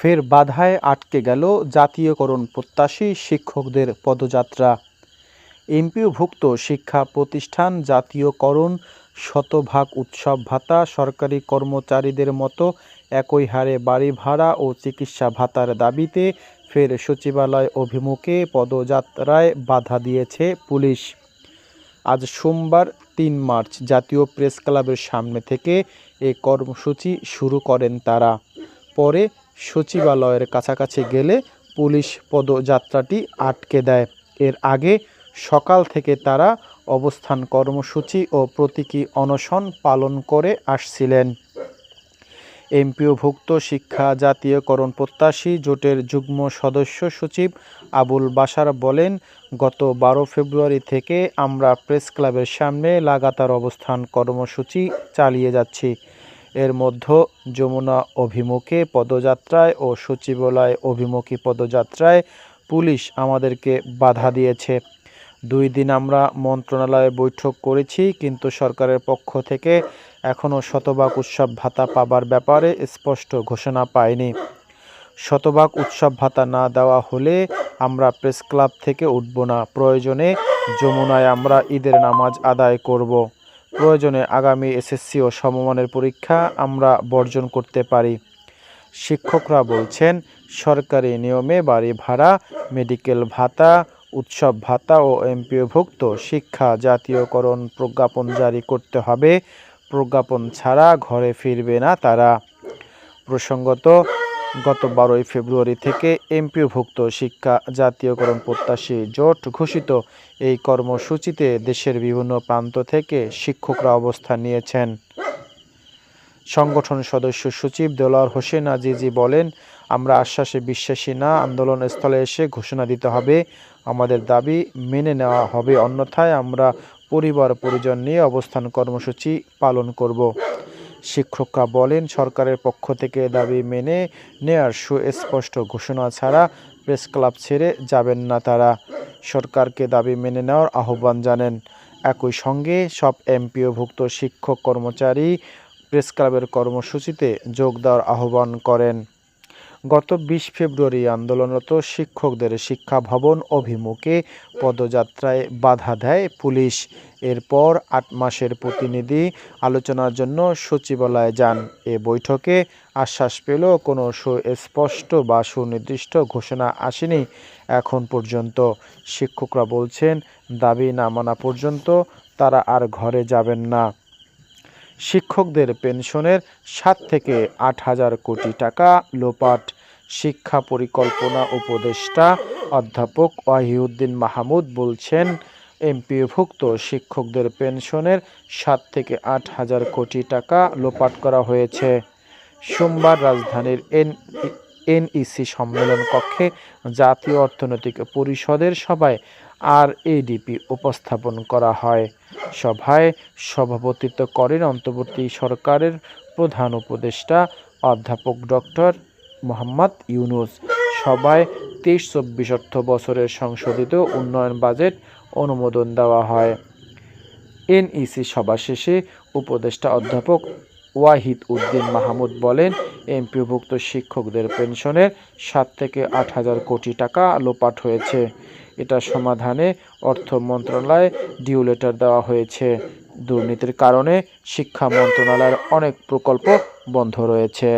ফের বাধায় আটকে গেল জাতীয়করণ প্রত্যাশী শিক্ষকদের পদযাত্রা। এমপিওভুক্ত শিক্ষা প্রতিষ্ঠান জাতীয়করণ শতভাগ উৎসব ভাতা, সরকারি কর্মচারীদের মতো একই হারে বাড়ি ভাড়া ও চিকিৎসা ভাতার দাবিতে ফের সচিবালয় অভিমুখে পদযাত্রায় বাধা দিয়েছে পুলিশ। আজ সোমবার তিন মার্চ জাতীয় প্রেস ক্লাবের সামনে থেকে এ কর্মসূচি শুরু করেন তারা। পরে সচিবালয়ের কাছাকাছি গেলে পুলিশ পদযাত্রাটি আটকে দেয়। এর আগে সকাল থেকে তারা অবস্থান কর্মসূচি ও প্রতীকী অনশন পালন করে আসছিলেন। এমপিওভুক্ত শিক্ষা জাতীয়করণ প্রত্যাশী জোটের যুগ্ম সদস্য সচিব আবুল বাশার বলেন, গত বারো ফেব্রুয়ারি থেকে আমরা প্রেস ক্লাবের সামনে লাগাতার অবস্থান কর্মসূচি চালিয়ে যাচ্ছি। এর মধ্যে যমুনা অভিমুখে পদযাত্রায় ও সচিবালয় অভিমুখী পদযাত্রায় পুলিশ আমাদেরকে বাধা দিয়েছে। দুই দিন আমরা মন্ত্রণালয়ে বৈঠক করেছি, কিন্তু সরকারের পক্ষ থেকে এখনও শতভাগ উৎসব ভাতা পাবার ব্যাপারে স্পষ্ট ঘোষণা পাইনি। শতভাগ উৎসব ভাতা না দেওয়া হলে আমরা প্রেস ক্লাব থেকে উঠব না। প্রয়োজনে যমুনায় আমরা ঈদের নামাজ আদায় করব। প্রয়োজনে আগামী এসএসসি ও সমমানের পরীক্ষা আমরা বর্জন করতে পারি। শিক্ষকরা বলছেন, সরকারি নিয়মে বাড়ি ভাড়া, মেডিকেল ভাতা, উৎসব ভাতা ও এমপিওভুক্ত শিক্ষা জাতীয়করণ প্রজ্ঞাপন জারি করতে হবে। প্রজ্ঞাপন ছাড়া ঘরে ফিরবে না তারা। প্রসঙ্গত গত বারোই ফেব্রুয়ারি থেকে এমপিওভুক্ত শিক্ষা জাতীয়করণ প্রত্যাশী জোট ঘোষিত এই কর্মসূচিতে দেশের বিভিন্ন প্রান্ত থেকে শিক্ষকরা অবস্থান নিয়েছেন। সংগঠন সদস্য সচিব দেলোয়ার হোসেন আজিজি বলেন, আমরা আশ্বাসে বিশ্বাসী না আন্দোলনস্থলে এসে ঘোষণা দিতে হবে। আমাদের দাবি মেনে নেওয়া হবে। অন্যথায় আমরা পরিবার পরিজন নিয়ে অবস্থান কর্মসূচি পালন করব। শিক্ষকরা বলেন, সরকারের পক্ষ থেকে দাবি মেনে নেয়ার সুস্পষ্ট ঘোষণা ছাড়া প্রেস ক্লাব ছেড়ে যাবেন না তারা। সরকারকে দাবি মেনে নেওয়ার আহ্বান জানেন। একই সঙ্গে সব এমপিওভুক্ত শিক্ষক কর্মচারী প্রেস ক্লাবের কর্মসূচিতে যোগ দেওয়ার আহ্বান করেন। গত বিশ ফেব্রুয়ারি আন্দোলনরত শিক্ষকদের শিক্ষা ভবন অভিমুখে পদযাত্রায় বাধা দেয় পুলিশ। এরপর আট মাসের প্রতিনিধি আলোচনার জন্য সচিবালয়ে যান। এ বৈঠকে আশ্বাস পেল কোনো সুস্পষ্ট বা সুনির্দিষ্ট ঘোষণা আসেনি এখন পর্যন্ত। শিক্ষকরা বলছেন, দাবি না মানা পর্যন্ত তারা আর ঘরে যাবেন না। শিক্ষকদের পেনশনের সাত থেকে আট হাজার কোটি টাকা লোপাট। শিক্ষা পরিকল্পনা উপদেষ্টা অধ্যাপক ওয়াহিউদ্দিন মাহমুদ বলছেন এমপিভুক্ত শিক্ষকদের পেনশনের সাত থেকে আট হাজার কোটি টাকা লোপাট করা হয়েছে। সোমবার রাজধানীর এন এনইসি সম্মেলন কক্ষে জাতীয় অর্থনৈতিক পরিষদের সভায় আর এডিপি উপস্থাপন করা হয়। সভায় সভাপতিত্ব করেন অন্তর্বর্তী সরকারের প্রধান উপদেষ্টা অধ্যাপক ডক্টর মোহাম্মদ ইউনুস। সভায় তেইশ চব্বিশ অর্থ বছরের সংশোধিত উন্নয়ন বাজেট অনুমোদন দেওয়া হয়। এনইসি সভা শেষে উপদেষ্টা অধ্যাপক ওয়াহিদ উদ্দিন মাহমুদ বলেন এমপিভুক্ত শিক্ষকদের পেনশনের সাত থেকে আট হাজার কোটি টাকা লোপাট হয়েছে। এটা সমাধানে অর্থ মন্ত্রণালয়ে ডিউ লেটার দেওয়া হয়েছে। দুর্নীতির কারণে শিক্ষা মন্ত্রণালয়ের অনেক প্রকল্প বন্ধ রয়েছে।